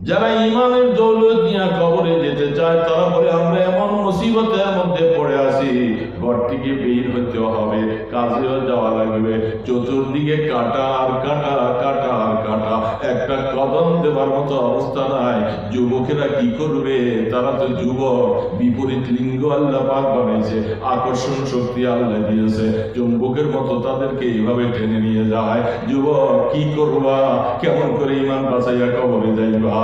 যারা ইমানের দৌলত নিয়ে কবরে যেতে চায় তারা বলে, আমরা এমন মুসিবতের মধ্যে পড়ে আছি। ঘর থেকে বের হতে হবে কাজেও যাওয়া লাগবে। চতুর্দিকে কাটা আর কাটা কাটা আর কাটা। একটা কদম দেওয়ার মতো অবস্থা নাই। যুবকেরা কি করবে? তারা তো যুবক। বিপরীত লিঙ্গ আল্লাহ পাক বানাইছে। আকর্ষণ শক্তি আল্লাহ দিয়েছে। চুম্বকের মতো তাদেরকে এইভাবে টেনে নিয়ে যায়। যুবক, কি করবা? কেমন করে ইমান বাঁচাইয়া কবরে যাইবা?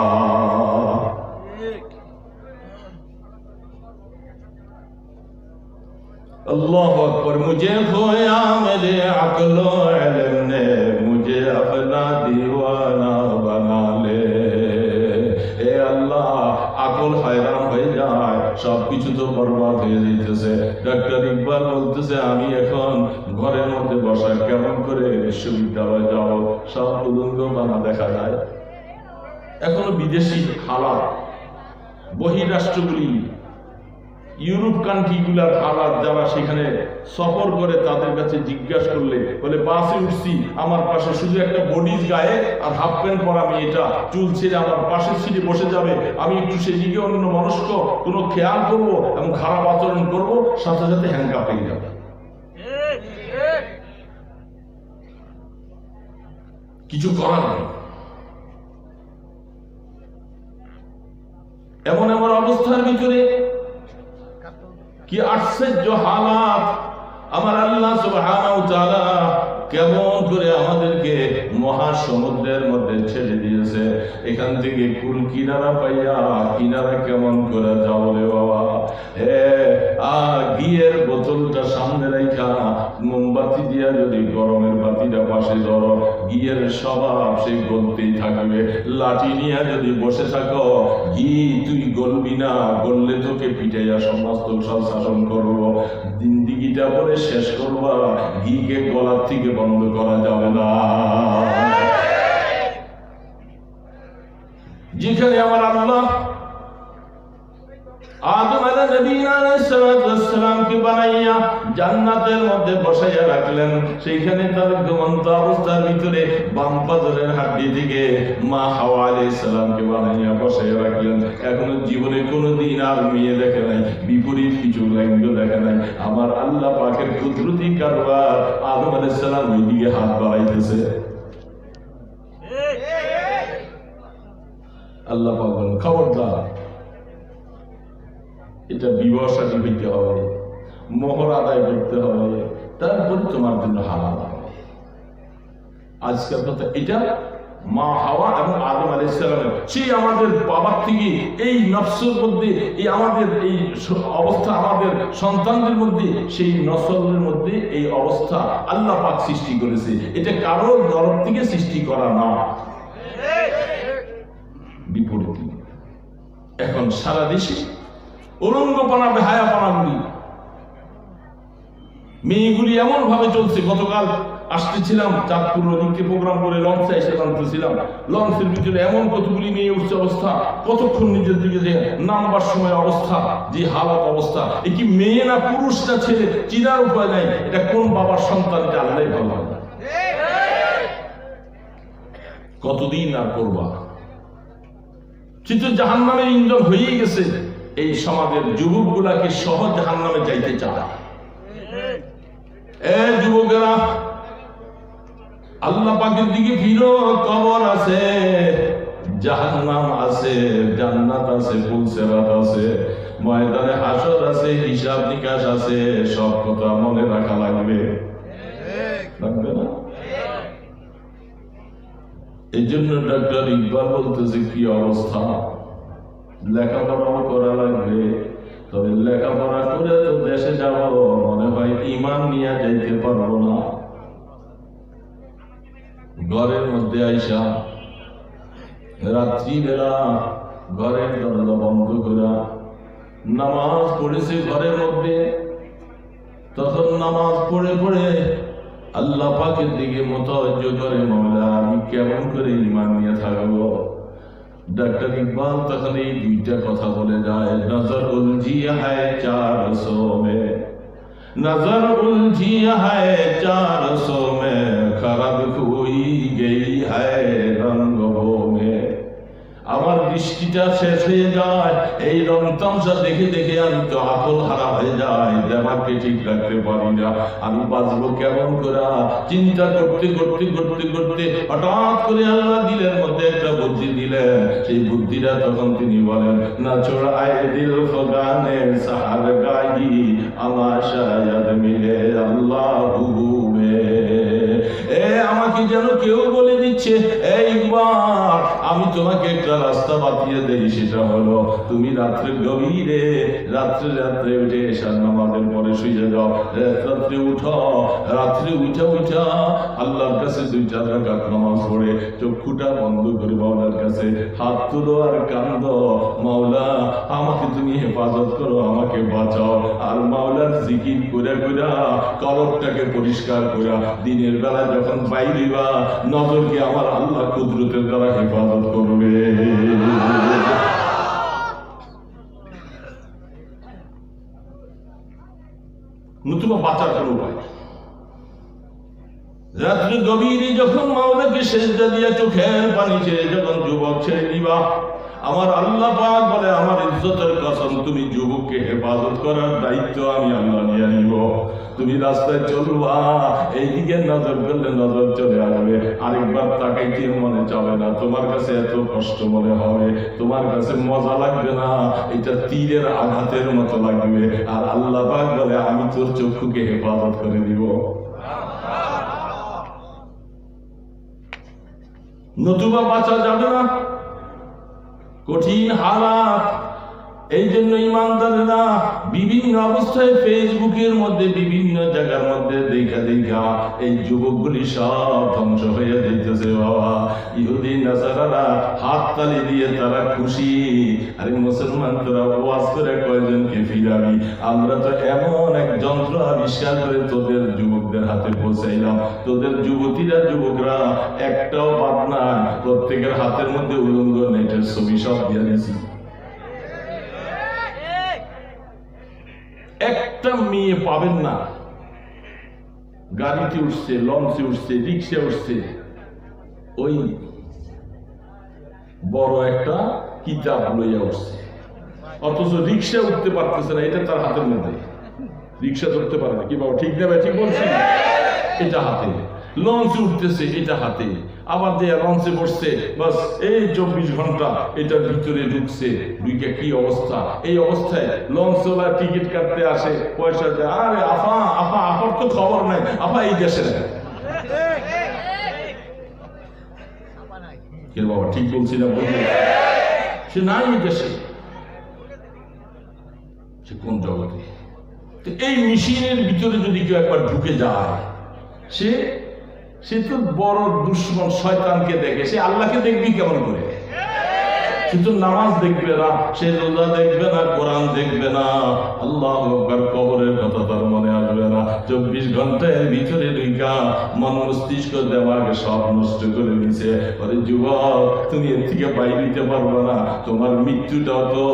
اللہ اکبر مجھے کھویا میرے عقل و علم نے مجھے اپنا دیوانہ بنا لے اے اللہ আকল হায়রান হয়ে যায় সব কিছু তো বরবাদ হয়ে যেতেছে ডাক্তার ইকবাল বলতেছে, আমি এখন ঘরের মধ্যে বসা, কেমন করে বিশ্ববিদ্যালয়ে যাব? সব উলঙ্গ বানা দেখা যায়। এখনও বিদেশি খালা বহিরাষ্ট্রগুলি ইউরোপ কান্ট্রিগুলার হালাত যারা সেখানে সফর করে তাদের কাছে জিজ্ঞাসা করলে, বলে, বাসে উঠছি, আমার পাশে শুধু একটা বডিজ গায়ে আর হাফ প্যান্ট পরা মেয়েটা। চুল ছেড়ে আমার পাশের সিটে বসে যাবে। আমি একটু সেদিকে অন্য মনস্ক, কোনো খেয়াল করব এবং খারাপ আচরণ করব, সাথে সাথে হ্যাঙ্কা পেয়ে যাবে। কিছু করার নেই। এমন এমন অবস্থার ভিতরে কি আশ্চর্য হালাত। আমার আল্লাহ সুবহানাহু কেমন করে আমাদেরকে মহাসমুদ্রের মধ্যে ছেড়ে দিয়েছে। এখান থেকে কুল কিনারা পাইয়া, কিনারা কেমন করে রে বাবা। হ্যাঁ আর ঘিয়ের ঘিয়ের স্বভাব সেই গলতেই থাকবে। লাঠি নিয়ে যদি বসে থাকো, ঘি তুই গলবি না, গললে তোকে পিটাইয়া সমস্ত সব শাসন করব। জিন্দিগিটা বলে শেষ করবা, ঘিকে গলার থেকে বন্ধ করা যাবে না। যেখানে আমার আল্লাহ আদম আলা নবীনা আলাইহিসসালামকে বানাইয়া জান্নাতের মধ্যে বসাইয়া রাখলেন। সেইখানে তার ঘুমন্ত অবস্থার ভিতরে বাম পাথরের হাড্ডি থেকে মা হাওয়া আলাইহিস সালামকে বানাইয়া বসাইয়া রাখলেন। এখনও জীবনে কোনোদিন আর মেয়ে দেখে নাই, বিপরীত কিছু লিঙ্গ দেখে নাই। আমার আল্লাহ পাকের কুদরতি কারবার আদম আলাইহিস সালাম ওই দিকে হাত বাড়াইতেছে। আল্লাহ পাক বলেন, খবরদার, এটা বিবাহ সাথী হইতে হবে। মোহর আদায় করতে হবে। তারপরে তোমার জন্য হালাল আজকের কথা এটা মা হাওয়া এবং আদম আলী ইসলামের সেই আমাদের বাবার থেকে এই নফসের মধ্যে, এই আমাদের এই অবস্থা আমাদের সন্তানদের মধ্যে, সেই নসলের মধ্যে এই অবস্থা আল্লাহ পাক সৃষ্টি করেছে। এটা কারও তরফ থেকে সৃষ্টি করা না। বিপরীত। এখন সারা দেশে উলঙ্গপনা বেহায়াপনাগুলি মেয়েগুলি এমন ভাবে চলছে, গতকাল আসতেছিলাম চাঁদপুর নদীকে প্রোগ্রাম করে লঞ্চে এসে নামতেছিলাম লঞ্চের ভিতরে এমন কতগুলি মেয়ে উঠছে অবস্থা, কতক্ষণ নিজের দিকে যে নামবার সময় অবস্থা, যে হালাত অবস্থা। এ কি মেয়ে না পুরুষ না ছেলে, চিনার উপায় নাই। এটা কোন বাবার সন্তান, এটা আল্লাহ ভালো। কতদিন আর করবা? কিন্তু জাহান নামের ইন্ধন হয়েই গেছে। এই সমাজের যুবক গুলাকে সহজ জাহান নামে যাইতে চায়। যুবকেরা, আল্লাহ পাকের দিকে ফিরো, কবর আছে, জাহান্নাম আছে, জান্নাত আছে, ফুলসেরাত আছে, ময়দানে হাসর আছে, হিসাব নিকাশ আছে, সব কথা মনে রাখা লাগবে। না? এই জন্য ডক্টর ইকবাল বলতেছে, কি অবস্থা? লেখাপড়াও করা লাগবে। তবে লেখাপড়া করে তো দেশে যাব, মনে হয় ইমান নিয়ে যাইতে পারব না। ঘরের মধ্যে আইসা রাত্রিবেলা ঘরের দরজা বন্ধ করা নামাজ পড়েছে ঘরের মধ্যে। তখন নামাজ পড়ে পড়ে আল্লাহ পাকের দিকে মতজ্জ করে মামলা আমি কেমন করে ইমান নিয়ে থাকব? ڈاکٹر اقبال تک نہیں دیجیا پا بولے جائے، نظر اجھی ہے چار سو میں۔ نظر الجیا ہے چار سو میں، خراب ہوئی گئی ہے رنگ দৃষ্টিটা শেষ হয়ে যায়, এই রং তামসা দেখে দেখে আমি তো আকল হারা হয়ে যাই দেমাকে ঠিক রাখতে পারি না। আমি বাঁচবো কেমন করে? চিন্তা করতে করতে করতে করতে হঠাৎ করে আল্লাহ দিলের মধ্যে একটা বুদ্ধি দিলেন। সেই বুদ্ধিটা তখন তিনি বলেন না ছোড়ায় দিল ফগানে, সাহার গাই আমার শায়াদ মিলে আল্লাহ এ, আমাকে যেন কেউ বলে দিচ্ছে এইবার আমি তোমাকে একটা রাস্তা বাতিয়ে দেই, সেটা হলো তুমি রাত্রে গভীরে, রাত্রে রাত্রে উঠে এসার নামাজের পরে শুয়ে যাও। রাত্রে উঠো, রাত্রে উঠে উঠা আল্লাহর কাছে দুই চার রাকাত নামাজ পড়ে, চক্ষুটা বন্ধ করে মাওলার কাছে হাত তুলো আর কান্দ। মাওলা, আমাকে তুমি হেফাজত করো, আমাকে বাঁচাও। আর মাওলার জিকির করে করে কলকটাকে পরিষ্কার করে দিনের বেলা যখন বাইরিবা নজরকে আমার আল্লাহ কুদরতের দ্বারা হেফাজত করবে। নতুবা বাঁচার কোনো উপায়। রাত্রি গভীরে যখন মাওলাকে সেজদা দিয়া চোখের পানি ছেড়ে যখন যুবক ছেড়ে দিবা আমার আল্লাহ পাক বলে, আমার ইজ্জতের কসম, তুমি যুবককে হেফাজত করার দায়িত্ব আমি আল্লাহ নিয়ে নিব। তুমি রাস্তায় চলবা, এইদিকে নজর করলে নজর চলে আসবে। আরেকবার তাকাইতে মনে যাবে না। তোমার কাছে এত কষ্ট মনে হবে। তোমার কাছে মজা লাগবে না। এটা তীরের আঘাতের মতো লাগবে। আর আল্লাহ পাক বলে, আমি তোর চক্ষুকে হেফাজত করে দিব। নতুবা বাঁচা যাবে না। কঠিন হালাত এই জন্য ইমানদারেরা বিভিন্ন অবস্থায় ফেসবুকের মধ্যে, বিভিন্ন জায়গার মধ্যে দেখা দেখা এই যুবকগুলি সব ধ্বংস হয়ে যেতেছে বাবা। ইহুদি, নাসারারা হাত তালি দিয়ে তারা খুশি। আরে মুসলমান তোরা ওয়াজ করে কয়জনকে ফিরাবি? আমরা তো এমন এক যন্ত্র আবিষ্কার করে তোদের যুবকদের হাতে পৌঁছাইলাম। তোদের যুবতীরা, যুবকরা একটাও বাদ নাই। প্রত্যেকের হাতের মধ্যে উলঙ্গ নেটের ছবি সব দিয়ে দিয়েছি। একটা মেয়ে পাবেন না। গাড়িতে উঠছে, লঞ্চে উঠছে রিক্সা উঠছে। ওই বড় একটা কিতাব লইয়া উঠছে। অথচ রিক্সা উঠতে পারতেছে না, এটা তার হাতের মধ্যে। রিক্সা ধরতে পারে না। কি বাবা, ঠিক না ভাই? ঠিক বলছি? এটা হাতে। লঞ্চে উঠতেছে, এটা হাতে। আবার যে লঞ্চে বসছে, বাস এই চব্বিশ ঘণ্টা এটার ভিতরে ঢুকছে। ঢুকে কি অবস্থা? এই অবস্থায় লঞ্চ ওলা টিকিট কাটতে আসে, পয়সা দেয়, আরে আফা আফা আপার তো খবর নাই আফা এই দেশে বাবা, ঠিক বলছি না বলব সে নাই এই দেশে। সে কোন জগতে? এই মেশিনের ভিতরে যদি কেউ একবার ঢুকে যায়, সে সে তো বড় দুশ্মন শয়তানকে দেখে। সে আল্লাহকে দেখবি কেমন করে? তো নামাজ দেখবে না, সে রোজা দেখবে না, কোরআন দেখবে না। আল্লাহ কবরের কথা তার মনে আসবে না। চব্বিশ ভিতরে ঢুকা মন মস্তিষ্ক দেওয়াকে সব নষ্ট করে দিছে। যুবক, তুমি এর থেকে পারবে না। তোমার মৃত্যুটা তো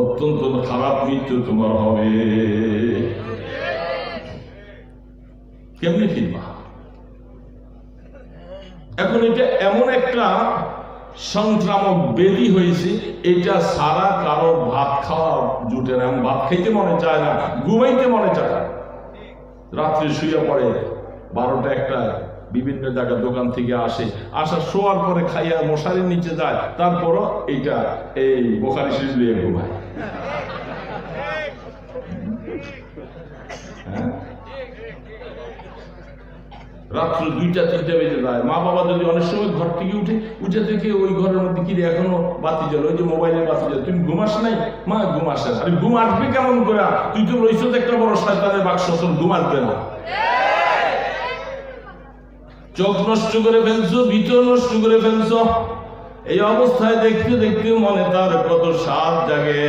অত্যন্ত খারাপ মৃত্যু তোমার হবে। কেমনি ফিরবা? এখন এটা এমন একটা সংক্রামক বেদি হয়েছে, এটা সারা কারোর ভাত খাওয়া জুটে না। ভাত খাইতে মনে চায় না, ঘুমাইতে মনে চায় না। রাত্রে শুয়ে পড়ে, বারোটা একটা বিভিন্ন জায়গা দোকান থেকে আসে। আসা শোয়ার পরে খাইয়া মশারির নিচে যায়, তারপরও এইটা এই বোখারি শরীফ নিয়ে ঘুমায় হ্যাঁ রাত্র দুইটা, তিনটা বেজে যায়। মা বাবা যদি অনেক সময় ঘর থেকে উঠে উঠে থেকে ওই ঘরের মধ্যে কিরে এখনও বাতি জ্বলে? ওই যে মোবাইলের বাতি জ্বলে। তুমি ঘুমাস নাই? মা, ঘুম আসে না। আরে ঘুম আসবে কেমন করে? তুই তো রয়েছ একটা বড় শয়তানের বাক্স তোর ঘুম আসবে না। চোখ নষ্ট করে ফেলছো, ভিতর নষ্ট করে ফেলছো। এই অবস্থায় দেখতে দেখতে মনে তার কত সাত জাগে।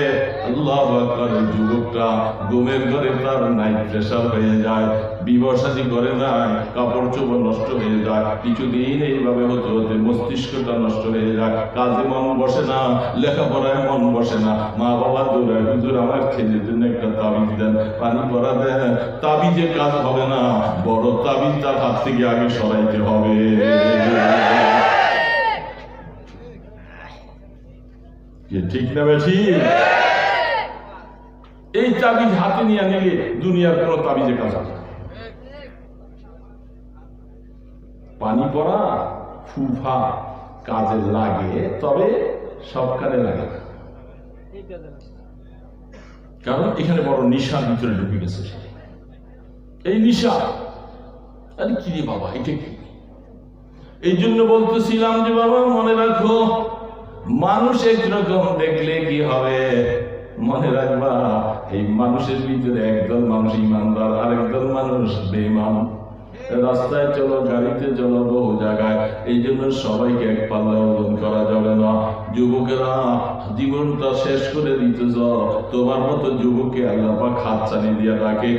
আল্লাহ আকবার যুবকটা ঘুমের ঘরে তার নাইট প্রেশার হয়ে যায় বিবসাদি করে নাই, কাপড় চোপড় নষ্ট হয়ে যায়, কিছুদিন এইভাবে হতে হতে মস্তিষ্কটা নষ্ট হয়ে যায়, কাজে মন বসে না, লেখাপড়ায় মন বসে না। মা বাবা দৌড়ায় হুজুর আমার ছেলের জন্য একটা তাবিজ দেন, পানি পরা দেন তাবিজে কাজ হবে না, বড় তাবিজ তার হাত থেকে আগে সরাইতে হবে। ঠিক না বেশি এই তাবিজ হাতে নিয়ে নিলে দুনিয়ার কোনো তাবিজে কাজ হবে পানি পড়া, ফুফা, কাজে লাগে, তবে সব কাজে লাগে। কারণ এখানে বড় নিশার ভিতরে ঢুকে গেছে এই নিশা, আরে কি রে বাবা, এটা কি? এই জন্য বলতেছিলাম যে বাবা, মনে রাখো মানুষ একরকম দেখলে কি হবে? মনে রাখবা, এই মানুষের ভিতরে একদল মানুষ ইমানদার আর একদল মানুষ বেমান রাস্তায় চলো, গাড়িতে চলো, বহু জায়গায়। এই জন্য সবাইকে এক পাল্লা ওজন করা যাবে না। যুবকেরা, জীবনটা শেষ করে দিতেছ তোমার মতো যুবককে আল্লাহ পাক হাত চালিয়ে দিয়ে ডাকে,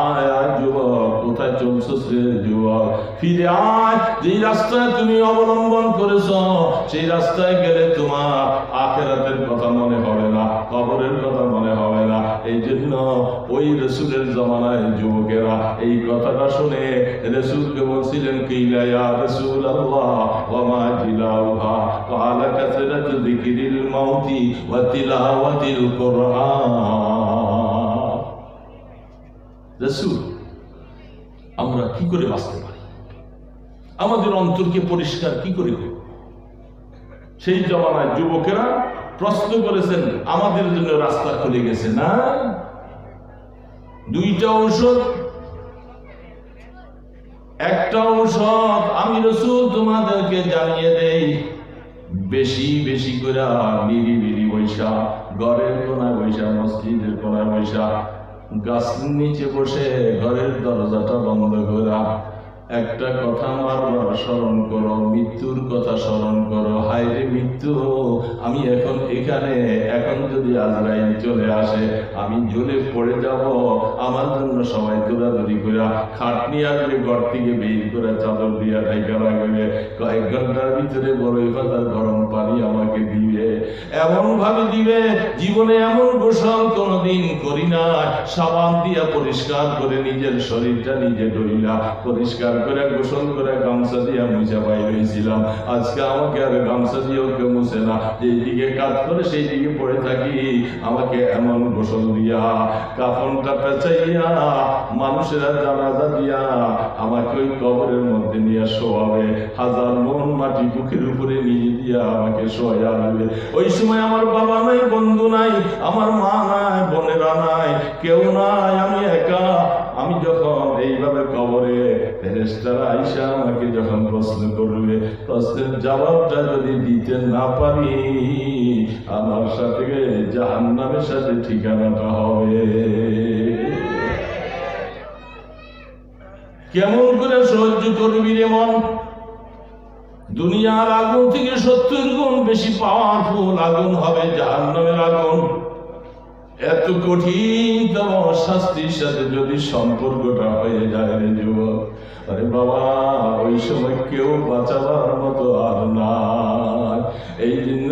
আয় আয় যুবক, কোথায় চলছো সে যুবক? ফিরে আয় যে রাস্তায় তুমি অবলম্বন করেছ, সেই রাস্তায় গেলে তোমার আখেরাতের কথা মনে হবে না, কবরের কথা মনে হবে না ওই রসুলের জমানায় যুবকেরা এই কথাটা শুনে রসুলকে বলছিলেন কিলা ইয়া রসুল আল্লাহ ওয়া মা জিলাউহা قال كثرة ذكر الموت وتلاوة القرآن রসুল আমরা কি করে বাঁচতে পারি আমাদের অন্তরকে পরিষ্কার কি করে করব সেই জমানায় যুবকেরা প্রশ্ন করেছেন আমাদের জন্য রাস্তা খুলে গেছে না দুইটা ঔষধ, একটা ঔষধ আমি রসুল তোমাদেরকে জানিয়ে দেই, বেশি বেশি করে নিরিবিলি বৈশা, ঘরের কোনায় বৈশা, মসজিদের কোনায় বৈশা গাছের নিচে বসে ঘরের দরজাটা বন্ধ করা, একটা কথা বারবার স্মরণ করো, মৃত্যুর কথা স্মরণ করো, হায় রে মৃত্যু। আমি এখন এখানে, এখন যদি আজরাইল চলে আসে, আমি জ্বলে পড়ে যাব। আমার জন্য সবাই দৌড়াদৌড়ি করে খাট নিয়ে আসবে ঘর থেকে বের করে চাদর দিয়ে ঢাইকা লাগবে কয়েক ঘণ্টার ভিতরে বড় পাতার গরম পানি আমাকে দিবে এমন ভাবে দিবে, জীবনে এমন গোসল কোনোদিন করি না। সাবান দিয়া পরিষ্কার করে নিজের শরীরটা নিজে ডইলা পরিষ্কার করে, গোসল করে গামছা দিয়া মুছে পাই রয়েছিলাম আজকে আমাকে আর গামছা দিয়েও কেউ মুছে না। যেই দিকে কাজ করে সেই দিকে পড়ে থাকি। আমাকে এমন গোসল দিয়া, কাফনটা পেঁচাইয়া, মানুষেরা জানাজা দিয়া আমাকে ওই কবরের মধ্যে নিয়ে শোয়াবে। হাজার মন মাটি বুকের উপরে নিয়ে দিয়া আমাকে শোয়া দেবে ওই সময় আমার বাবা নাই, বন্ধু নাই, আমার মা নাই, বোনেরা নাই, কেউ নাই, আমি একা। আমি যখন এইভাবে কবরে আইসা আমাকে যখন প্রশ্ন করবে, প্রশ্নের জবাবটা যদি দিতে না পারি, আমার সাথে জাহান্নামের সাথে ঠিকানাটা হবে। কেমন করে সহ্য করবি রে মন? দুনিয়ার আগুন থেকে সত্তর গুণ বেশি পাওয়ারফুল আগুন হবে জাহান্নামের আগুন। এত কঠিন শাস্তির সাথে যদি সম্পর্কটা হয়ে যায় রে আরে বাবা, ওই সময় কেউ বাঁচাবার মতো আর না এই জন্য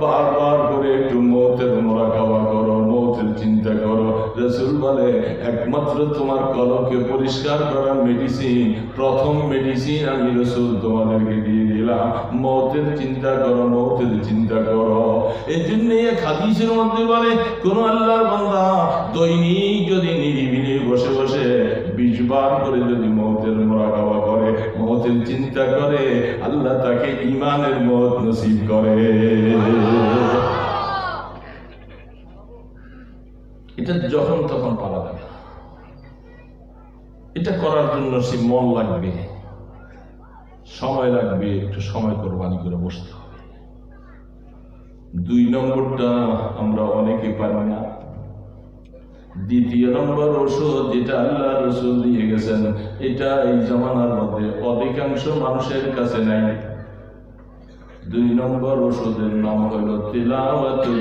বারবার করে একটু মৌতের মোরা খাওয়া করো, মৌতের চিন্তা করো। রসুল বলে, একমাত্র তোমার কলকে পরিষ্কার করার মেডিসিন প্রথম মেডিসিন আমি রসুল তোমাদেরকে দিয়ে দিলাম মৌতের চিন্তা করো, মৌতের চিন্তা করো। এই জন্য মধ্যে বলে, কোন আল্লাহর দৈনিক যদি নিরিবিলি বসে বসে বিশ বার করে যদি মৌতের করে, মৌতের চিন্তা করে, আল্লাহ তাকে ইমানের মত নসিব করে। এটা যখন তখন যাবে। এটা করার জন্য সে মন লাগবে। সময় লাগবে, একটু সময় কোরবানি করে বসতে হবে। দুই নম্বরটা আমরা অনেকে পারি না। দ্বিতীয় নম্বর ওষুধ যেটা আল্লাহ রসুল দিয়ে গেছেন, এটা এই জমানার মধ্যে অধিকাংশ মানুষের কাছে নাই। দুই নম্বর ওষুধের নাম হইল তিলাওয়াতুল।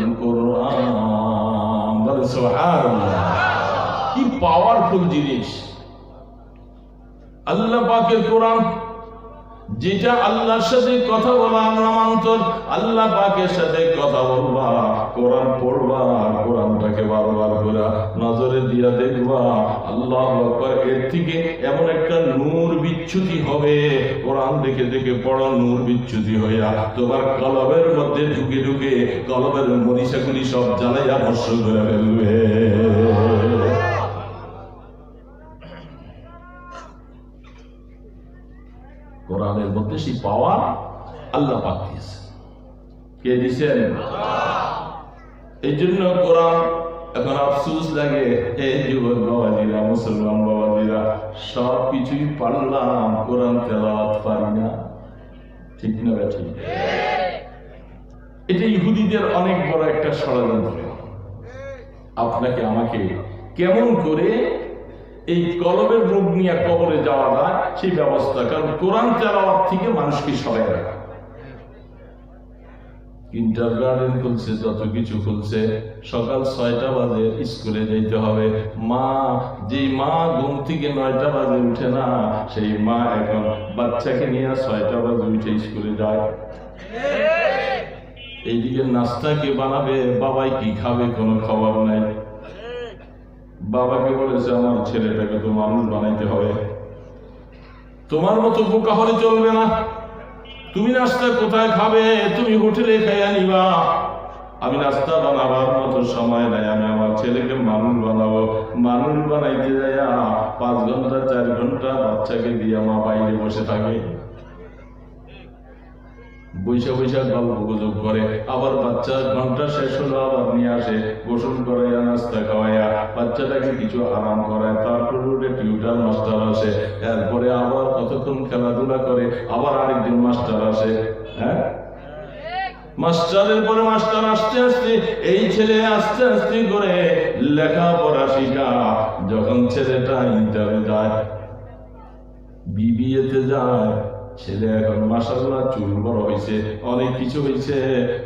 কি পাওয়ারফুল জিনিস। আল্লাহ পাকের কোরআন যেটা আল্লাহর সাথে কথা বলা নামান্তর আল্লাহ পাকের সাথে কথা বলবা, কোরআন পড়বা, কোরআনটাকে বারবার করে নজরে দিয়া দেখবা। আল্লাহ এর থেকে এমন একটা নূর বিচ্যুতি হবে। কোরআন দেখে দেখে পড়া নূর বিচ্ছুতি হইয়া তোমার কলবের মধ্যে ঢুকে ঢুকে কলবের মনীষাগুলি সব জ্বালাইয়া ভস্য করে ফেলবে। কোরআনের মধ্যে সেই পাওয়া আল্লাহ পাক দিয়েছে। কে দিয়েছেন এই জন্য কোরআন এখন আফসোস লাগে এই যুবক বাবাজিরা, মুসলমান বাবাজিরা সব কিছুই পারলাম, কোরআন তেলাওয়াত পারি না। ঠিক না এটা ইহুদিদের অনেক বড় একটা ষড়যন্ত্র। আপনাকে, আমাকে কেমন করে এই কলবের রোগ নিয়ে কবরে যাওয়া যায় সেই ব্যবস্থা। কারণ কোরআন তেলাওয়াত থেকে মানুষকে সরাই রাখা। গার্ডেন খুলছে যত কিছু খুলছে সকাল ছয়টা বাজে স্কুলে যেতে হবে। মা যেই মা ঘুম থেকে নয়টা বাজে উঠে না সেই মা এখন বাচ্চাকে নিয়ে ছয়টা বাজে উঠে স্কুলে যায়। এইদিকে নাস্তা কে বানাবে বাবাই কি খাবে কোনো খবর নাই। বাবাকে বলেছে আমার ছেলেটাকে তো মানুষ বানাইতে হবে। তোমার মতো বোকা হলে চলবে না। তুমি নাস্তা কোথায় খাবে? তুমি হোটেলে খাইয়া নিবা। আমি নাস্তা বানাবার মতো সময় নাই। আমি আমার ছেলেকে মানুষ বানাবো। মানুষ বানাইতে যাইয়া পাঁচ ঘণ্টা, চার ঘণ্টা বাচ্চাকে দিয়ে মা বাইরে বসে থাকে। বৈশা বৈশা গল্প গুজব করে। আবার বাচ্চা ঘণ্টা শেষ হলো, আবার নিয়ে আসে। গোসল করাইয়া নাস্তা খাওয়াইয়া বাচ্চাটাকে কিছু আরাম করায়। তারপর উঠে টিউটার মাস্টার আসে। এরপরে আবার কতক্ষণ খেলাধুলা করে, আবার আরেকজন মাস্টার আসে। হ্যাঁ? মাস্টারের পরে মাস্টার আসতে আসতে, এই ছেলে আস্তে আস্তে করে লেখাপড়া শিখা যখন ছেলেটা ইন্টারে যায় বিবিএতে যায় ছেলে এখন মাসাল্লাহ চুল বড় হয়েছে অনেক কিছু হয়েছে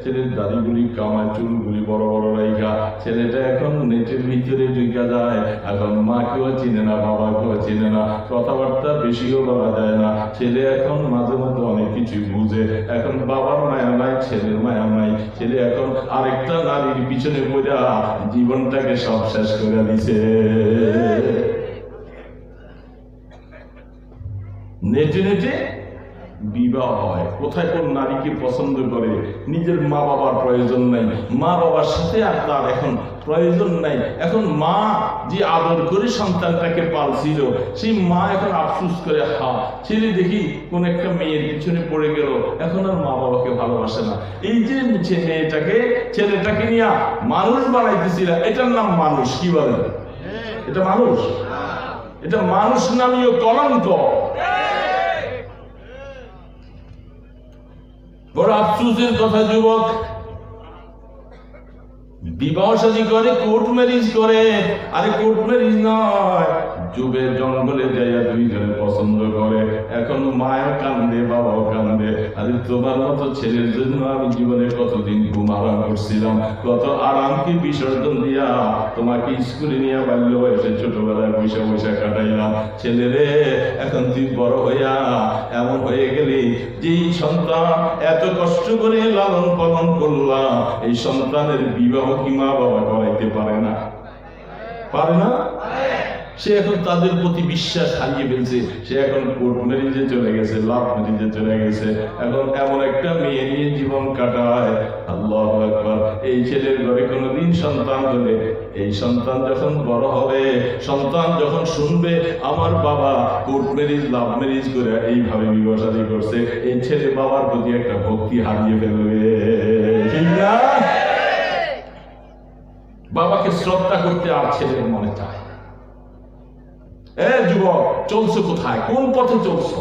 ছেলের দাড়িগুলি কামায় চুলগুলি বড় বড় রাইখা ছেলেটা এখন নেটের ভিতরে ঢুকা যায়। এখন মাকেও চিনে না, বাবাকেও চিনে না, কথাবার্তা বেশিও বলা যায় না। ছেলে এখন মাঝে মধ্যে অনেক কিছু বুঝে। এখন বাবার মায়া নাই, ছেলের মায়া নাই। ছেলে এখন আরেকটা নারীর পিছনে পড়া জীবনটাকে সব শেষ করে দিছে। নেটে নেটে বিবাহ হয়। কোথায় কোন নারীকে পছন্দ করে? নিজের মা বাবার প্রয়োজন নাই। মা বাবার সাথে আর তার এখন প্রয়োজন নাই। এখন মা যে আদর করে সন্তানটাকে পালছিল, সেই মা এখন আফসুস করে, হা, ছেলে দেখি কোন একটা মেয়ের পিছনে পড়ে গেল। এখন আর মা বাবাকে ভালোবাসে না। এই যে মেয়েটাকে, ছেলেটাকে নিয়ে মানুষ বানাইতেছিল, এটার নাম মানুষ, কি বলেন? এটা মানুষ? এটা মানুষ নামীয় কলঙ্ক। বড় আফসোসের কথা যুবক। বিবাহ সাজি করে কোর্ট ম্যারেজ করে আরে কোর্ট ম্যারেজ নয়। যুগে জঙ্গলে যাইয়া দুইজনে পছন্দ করে। এখন মায়ের কান্দে, বাবাও কান্দে। আরে তোমার মতো ছেলের জন্য আমি জীবনে কতদিন ঘুম আরাম করছিলাম। কত আরামকে বিসর্জন দিয়া তোমাকে স্কুলে নিয়ে বাল্য বয়সে ছোটবেলায় বৈশা বৈশা কাটাইলাম। ছেলেরে এখন তুই বড় হইয়া এমন হয়ে গেলি যেই সন্তান এত কষ্ট করে লালন পালন করলাম। এই সন্তানের বিবাহ কি মা বাবা করাইতে পারে না? পারে না? সে এখন তাদের প্রতি বিশ্বাস হারিয়ে ফেলছে। সে এখন কোর্ট ম্যারেজে চলে গেছে লাভ ম্যারেজে চলে গেছে। এখন এমন একটা মেয়ে নিয়ে জীবন কাটায়। আল্লাহ একবার এই ছেলের ঘরে কোনোদিন সন্তান হলে এই সন্তান যখন বড় হবে সন্তান যখন শুনবে আমার বাবা কোর্ট ম্যারেজ লাভ ম্যারেজ করে এইভাবে বিবাহ শাদী করছে এই ছেলে বাবার প্রতি একটা ভক্তি হারিয়ে ফেলবে। ঠিক না? বাবাকে শ্রদ্ধা করতে আর ছেলের মনে চায়। এ যুবক চলছো কোথায়? কোন পথে চলছো?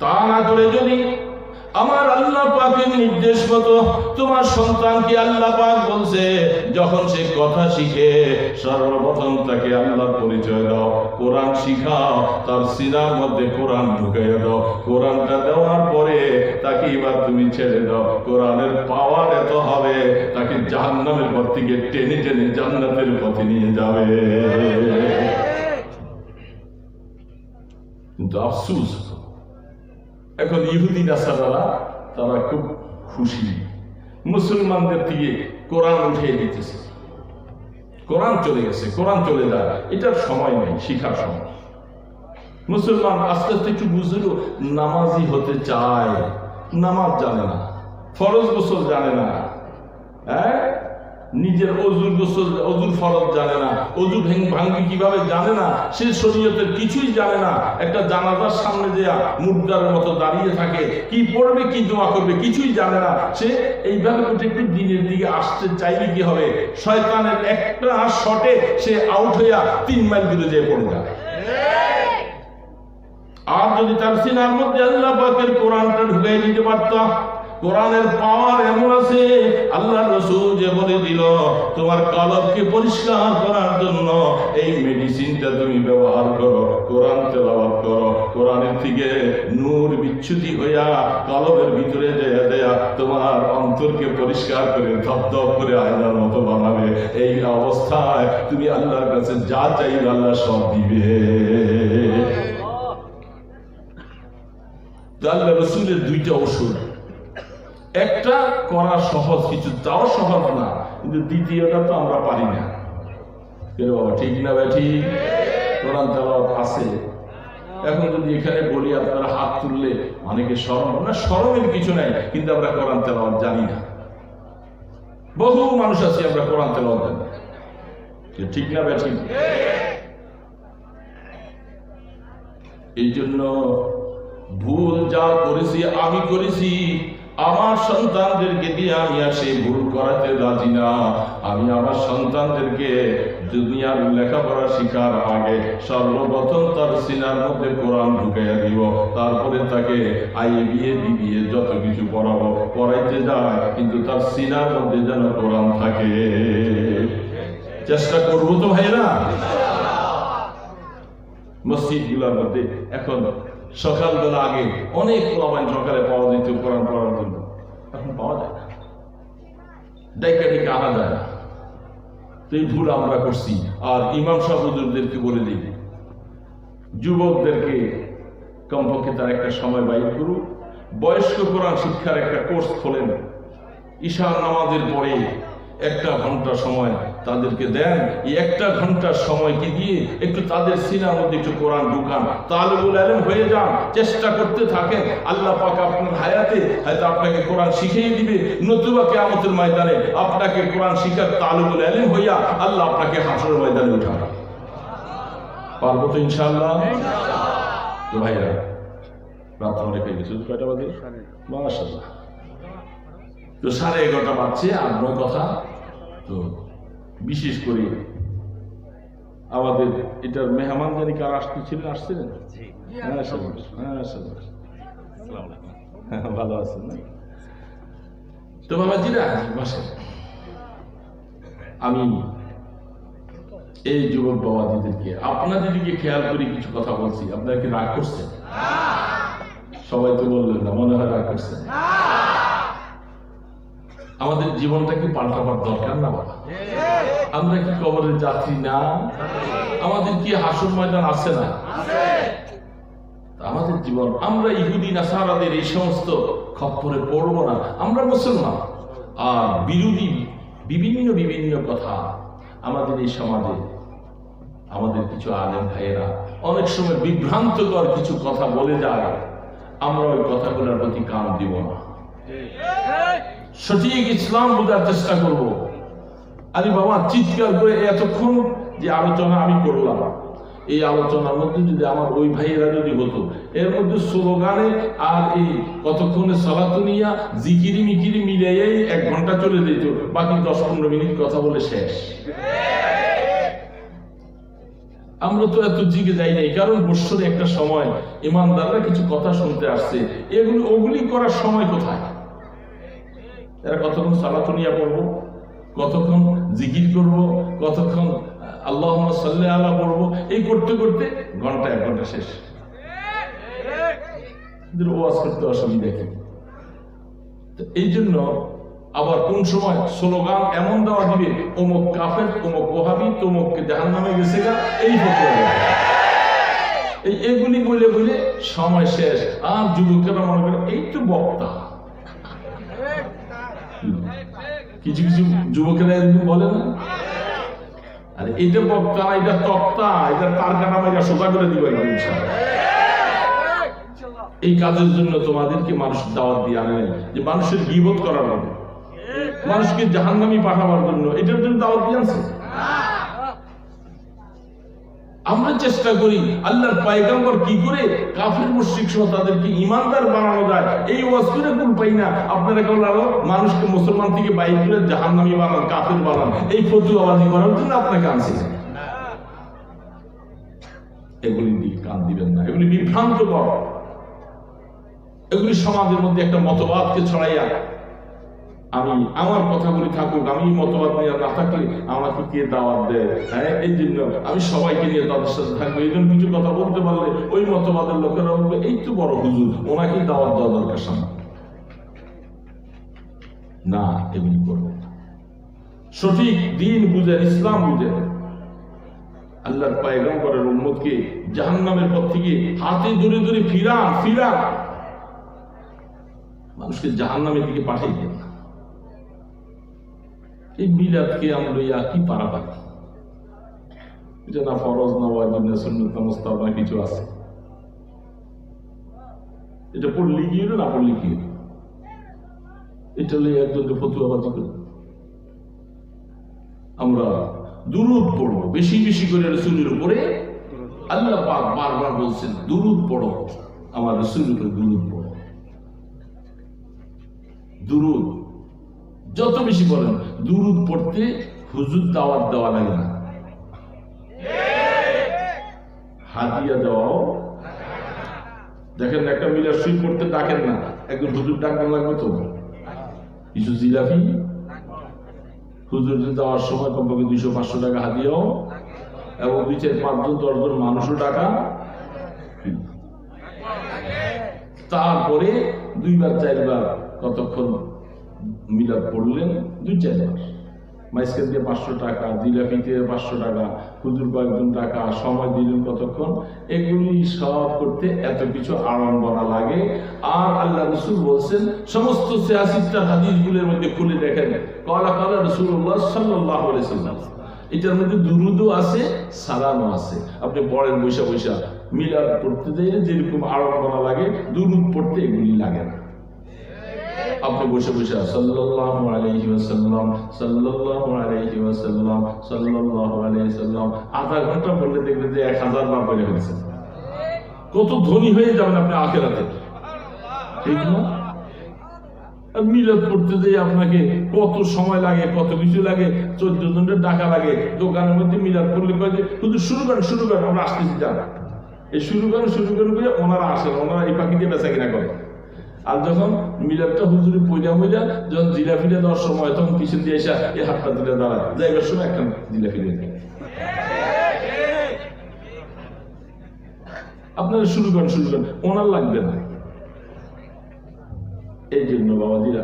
তা না করে যদি আমার আল্লাহ পাকের নির্দেশ মতো তোমার সন্তানকে আল্লাহ পাক বলছে, যখন সে কথা শিখে, সর্বপ্রথম তাকে আল্লাহ পরিচয় দাও, কোরআন শিখাও, তার সিনার মধ্যে কোরআন ঢুকাইয়া দাও। কোরআনটা দেওয়ার পরে তাকে এবার তুমি ছেড়ে দাও। কোরআনের পাওয়ার এত হবে, তাকে জাহান্নামের পর থেকে টেনে টেনে জান্নাতের পথে নিয়ে যাবে। কিন্তু আফসুস এখন ইহুদি নাসারারা, তারা খুব খুশি মুসলমানদের থেকে কোরআন উঠিয়ে দিতেছে কোরআন চলে গেছে, কোরআন চলে যায়। এটার সময় নেই, শিখার সময়। মুসলমান আস্তে আস্তে একটু বুঝলো, নামাজি হতে চায়, নামাজ জানে না, ফরজ গোসল জানে না। হ্যাঁ? নিজের অজুর গোসল অজুর ফরজ জানে না। অজু ভেঙ ভাঙ্গি কীভাবে জানে না? সে শরীয়তের কিছুই জানে না। একটা জানাজার সামনে দেয়া মুদ্রার মতো দাঁড়িয়ে থাকে। কি পড়বে কি দোয়া করবে কিছুই জানে না। সে এইভাবে একটু দিনের দিকে আসতে চাইলে কি হবে? শয়তানের একটা শটে সে আউট হইয়া তিন মাইল দূরে যেয়ে পড়ে যায়। আর যদি তার সিনার মধ্যে আল্লাহ পাকের কোরআনটা ঢুকাই দিতে পারতাম কোরআনের পাওয়ার এমন আছে, আল্লাহ রসুল যে বলে দিল, তোমার কলবকে পরিষ্কার করার জন্য এই মেডিসিনটা তুমি ব্যবহার করো, কোরআন তেলাওয়াত করো। কোরআনের থেকে নূর বিচ্যুতি হইয়া কলবের ভিতরে দেয়া দেয়া তোমার অন্তরকে পরিষ্কার করে, ধপ করে আয়নার মতো বানাবে। এই অবস্থায় তুমি আল্লাহর কাছে যা চাইবে আল্লাহ সব দিবে। আল্লাহ রসুলের দুইটা ওষুধ। একটা করা সহজ, কিছু তাও সহজ না, কিন্তু দ্বিতীয়টা তো আমরা পারি না। বাবা, ঠিক না ভাই কোরআন আছে। এখন যদি এখানে বলি, আপনারা হাত তুললে অনেকে স্মরণ না, স্মরণের কিছু নাই, কিন্তু আমরা কোরআন তেলাওয়াত জানি না। বহু মানুষ আছে, আমরা কোরআন তেলাওয়াত জানি। ঠিক না ঠিক? এই জন্য ভুল যা করেছি, আমি করেছি আমার সন্তানদেরকে দিয়ে আমি আর সেই ভুল করাতে রাজি না। আমি আমার সন্তানদেরকে দুনিয়ার লেখাপড়া শিখার আগে সর্বপ্রথম তার সিনার মধ্যে কোরআন ঢুকাইয়া দিব। তারপরে তাকে আইএ বিয়ে বিবিএ যত কিছু পড়াবো, পড়াইতে যায়, কিন্তু তার সিনার মধ্যে যেন কোরআন থাকে। চেষ্টা করব তো ভাইরা মসজিদগুলার মধ্যে এখন সকালবেলা আগে অনেক লাভান সকালে পাওয়া যেত, কোরআন পড়ার জন্য। এখন পাওয়া যায় না। ডাইকা ডেকে আনা যায় না। তো এই ভুল আমরা করছি। আর ইমাম সাহুদুরদেরকে বলে দিই, যুবকদেরকে কমপক্ষে তার একটা সময় বাইর করুক। বয়স্ক কোরআন শিক্ষার একটা কোর্স খোলেন। ঈশা নামাজের পরে একটা ঘণ্টা সময় তাদেরকে দেন। এই একটা ঘণ্টার সময় কি দিয়ে একটু তাদের সিনার মধ্যে একটু কোরআন ঢুকান। তালেবুল আলম হয়ে যান চেষ্টা করতে থাকেন। আল্লাহ পাক আপনার হায়াতে হয়তো আপনাকে কোরআন শিখিয়ে দিবে। নতুবা কেয়ামতের ময়দানে আপনাকে কোরআন শিখার তালেবুল আলম হইয়া আল্লাহ আপনাকে হাসরের ময়দানে উঠান পারব তো ইনশাআল্লাহ? তো ভাইরা রাত অনেক হয়ে গেছে। কয়টা বাজে? মাশাআল্লাহ। তো সাড়ে এগারোটা বাজছে আর নয় কথা? তো বিশেষ করে আমাদের এটার মেহমান জানি কার আসতেছিলেন আসছিলেন? হ্যাঁ হ্যাঁ। হ্যাঁ, ভালো আছেন তো বাবাজিরা বসে আমি এই যুবক বাবাজিদেরকে আপনাদের দিকে খেয়াল করে কিছু কথা বলছি। আপনারা কি রাগ করছেন? সবাই তো বললেন না মনে হয় রাগ করছেন। আমাদের জীবনটা কি পাল্টাবার দরকার না বাবা? আমরা কি কবরের যাত্রী? না। আমাদের কি হাসুর ময়দান আছে না? আমাদের জীবন, আমরা ইহুদি, নাসারাদের এই সমস্ত খপ্পরে পড়ব না। আমরা মুসলমান। আর বিরোধী বিভিন্ন বিভিন্ন কথা আমাদের এই সমাজে, আমাদের কিছু আলেম ভাইয়েরা অনেক সময় বিভ্রান্তকর কিছু কথা বলে যায়। আমরা ওই কথাগুলোর প্রতি কান দিব না। সঠিক ইসলাম বোঝার চেষ্টা করব। আরে বাবা, চিৎকার করে এতক্ষণ যে আলোচনা আমি করলাম। এই আলোচনার মধ্যে যদি আমার ওই ভাইয়েরা যদি হতো, এর মধ্যে স্লোগানে আর এই কতক্ষণে সালাতুনিয়া জিকিরি মিকিরি মিলিয়েই এক ঘণ্টা চলে যেত, বাকি দশ পনেরো মিনিট কথা বলে শেষ। আমরা তো এত জিগে যাই নাই, কারণ বৎসরে একটা সময় ইমানদাররা কিছু কথা শুনতে আসছে। এগুলো, ওগুলি করার সময় কোথায়? এরা কতক্ষণ সালাতুনিয়া পড়ব? কতক্ষণ জিকির করব, কতক্ষণ আল্লাহ সাল্লাহ আল্লাহ পড়ব, এই করতে করতে ঘণ্টা, এক ঘণ্টা শেষ। ওয়াজ করতে অসুবিধা কি? এই জন্য আবার কোন সময় স্লোগান এমন দেওয়া দিবে, অমুক কাফের, অমুক ওহাবি তমুককে জাহান নামে গেছে গা, এই এই এগুলি বলে বলে সময় শেষ। আর যুবকেরা মনে করে, এই তো বক্তা। কিছু কিছু যুবকেরা এরকম বলে না? আরে, এটা বক্তা, এটা তক্তা, এটা তার কাটা মাইরা সোজা করে দিবে। এই কাজের জন্য তোমাদেরকে মানুষ দাওয়াত দিয়ে আনে যে মানুষের গিবত করার মানুষকে জাহান্নামি পাঠাবার জন্য এটার জন্য দাওয়াত দিয়ে আনছে? আমরা চেষ্টা করি আল্লাহর পায়গাম্বর কি করে কাফির মুশরিক সহ তাদেরকে ইমানদার বানানো যায়। এই ওয়াসফিরে কুল পাই না। আপনারা কেউ আরও মানুষকে মুসলমান থেকে বাইর করে জাহান্নামি বানান, কাফির বানান। এই ফতুয়াবাজি করার জন্য আপনাকে আনছি। এগুলি দিকে কান দিবেন না। এগুলি বিভ্রান্ত কর এগুলি সমাজের মধ্যে একটা মতবাদকে ছড়াইয়া আমি আমার কথা কথাগুলি থাকুক, আমি মতবাদ নিয়ে না থাকলে আমাকে কে দাওয়াত দেয়? হ্যাঁ এই জন্য আমি সবাইকে নিয়ে তাদের সাথে থাকব। এই জন্য কিছু কথা বলতে পারলে ওই মতবাদের লোকেরা বলবে, এই তো বড় হুজুর, ওনাকেই দাওয়াত দেওয়া দরকার সামনে। না, এগুলি করবে সঠিক দিন বুঝেন, ইসলাম বুঝেন। আল্লাহর পায়গম্বরের উম্মতকে জাহান্নামের পথ থেকে হাতে ধরে ধরে ফিরান ফিরান। মানুষকে জাহান্নামের দিকে পাঠিয়ে না এই মিলাদকে আমরা ইয়া কি পারাপারি এটা না ফরজ, না ওয়াজিব, না সুন্নত, না কিছু আছে। এটা পড়লে কি হলো, না পড়লে কি এটা হলে একজন ফতুয়াবাজি করে। আমরা দুরুদ পড়ব, বেশি বেশি করে রসুলের উপরে আল্লাহ পাক বারবার বলছেন, দুরুদ পড়ো আমার রসুলের উপরে দুরুদ পড়ো। দুরুদ। যত বেশি বলেন, দুরুদ পড়তে হুজুর দাওয়াত দেওয়া লাগে না। হাদিয়া দেওয়াও দেখেন একটা মিলার সুই পড়তে ডাকেন না, একজন হুজুর ডাকতে লাগবে তো? কিছু জিলাপি? হুজুর দেওয়ার সময় কমপক্ষে দুইশো পাঁচশো টাকা হাদিয়াও এবং দুই চার পাঁচজন, দশজন মানুষও টাকা তারপরে দুইবার, চারবার কতক্ষণ মিলাদ পড়লেন দুই চারবার মাইসকেল দিয়ে পাঁচশো টাকা, জিলাপি দিয়ে পাঁচশো টাকা হুজুর কয়েকজন টাকা, সময় দিলেন কতক্ষণ? এগুলি সব করতে এত কিছু আড়ম্বনা লাগে। আর আল্লাহ রসুল বলছেন, সমস্ত সিয়াসিটার হাদিসগুলোর মধ্যে খুলে দেখেন। কলা কলা রসুল্লাহ সাল্লাহ সাল্লাম এটার মধ্যে দুরুদও আছে, সালামও আছে। আপনি পড়েন বৈশা বৈশা মিলাদ পড়তে যাইলে যেরকম আড়ম্বনা লাগে, দুরুদ পড়তে এগুলি লাগে না। আপনি বসে বসে সাল্লাল্লাহু আলাইহি ওয়াসাল্লাম, সাল্লাল্লাহু আলাইহি ওয়াসাল্লাম, সাল্লাল্লাহু আলাইহি সাল্লাম আধা ঘণ্টা বললে দেখবেন যে এক হাজার বার বলে ফেলছে। কত ধনী হয়ে যাবেন আপনি আখেরাতে। ঠিক না? মিলাদ পড়তে যেয়ে আপনাকে কত সময় লাগে, কত কিছু লাগে, চোদ্দ জনের টাকা লাগে। দোকানের মধ্যে মিলাদ পড়লে কয় শুধু শুরু করেন শুরু করেন, আমরা আসতেছি, যান। এই শুরু করেন শুরু করেন করে ওনারা আসেন, ওনারা এই পাখি দিয়ে বেচা কিনা করে। আর যখন মিলাদটা হুজুরি পয়লা মইলা যখন জিলা ফিরে দেওয়ার সময় তখন পিছন দিয়ে এসে এই হাতটা দিলে দাঁড়ায়। যাইবার সময় একটা জিলা ফিরে আপনারা শুরু করেন শুরু করেন। ওনার লাগবে না। এই জন্য বাবা বাবাজিরা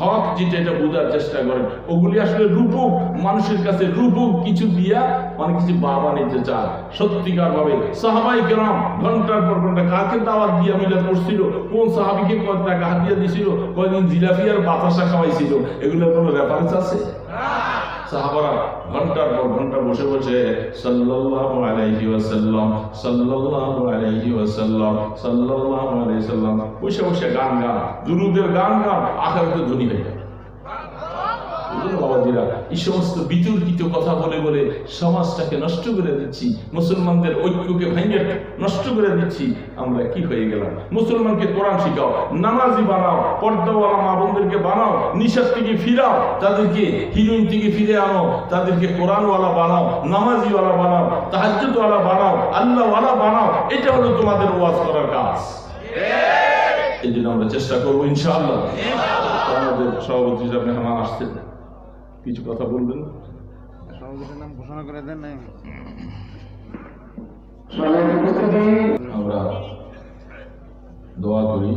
হক যেটা এটা বোঝার চেষ্টা করেন। ওগুলি আসলে রূপক, মানুষের কাছে রূপক কিছু দিয়া মানে কিছু বাবা নিতে চায়। সত্যিকার ভাবে সাহাবাই গ্রাম ঘণ্টার পর ঘণ্টা কাকে দাওয়াত দিয়া মিলাদ করছিল কোন সাহাবিকে কত টাকা দিয়ে দিছিল? কয়দিন জিলাপি আর বাতাসা খাওয়াইছিল? এগুলোর কোনো রেফারেন্স আছে? সাহাবারা ঘণ্টার পর ঘণ্টা বসে বসে সাল্লাল্লাহু আলাইহি ওয়াসাল্লাম, সাল্লাল্লাহু আলাইহি ওয়াসাল্লাম, সাল্লাল্লাহু আলাইহি সাল্লাম বসে বসে গান গান, দুরুদের গান গান, আখেরাতে ধনী হয়ে যায়। বাবা বাবাজিরা এই সমস্ত বিতর্কিত কথা বলে বলে সমাজটাকে নষ্ট করে দিচ্ছি মুসলমানদের ঐক্যকে ভেঙে নষ্ট করে দিচ্ছি আমরা কি হয়ে গেলাম? মুসলমানকে কোরআন শিখাও নামাজি বানাও পর্দাওয়ালা মা বোনদেরকে বানাও নিশার থেকে ফিরাও তাদেরকে হিরোইন থেকে ফিরে আনো তাদেরকে কোরআনওয়ালা বানাও নামাজিওয়ালা বানাও তাহাজ্জুদওয়ালা বানাও আল্লাহওয়ালা বানাও এটা হলো তোমাদের ওয়াজ করার কাজ। এই জন্য আমরা চেষ্টা করব ইনশাআল্লাহ। আমাদের সভাপতি হিসাবে আমার আসছেন। কিছু কথা বলবেন? সভাপতির নাম ঘোষণা করে দেন আমরা দোয়া করি।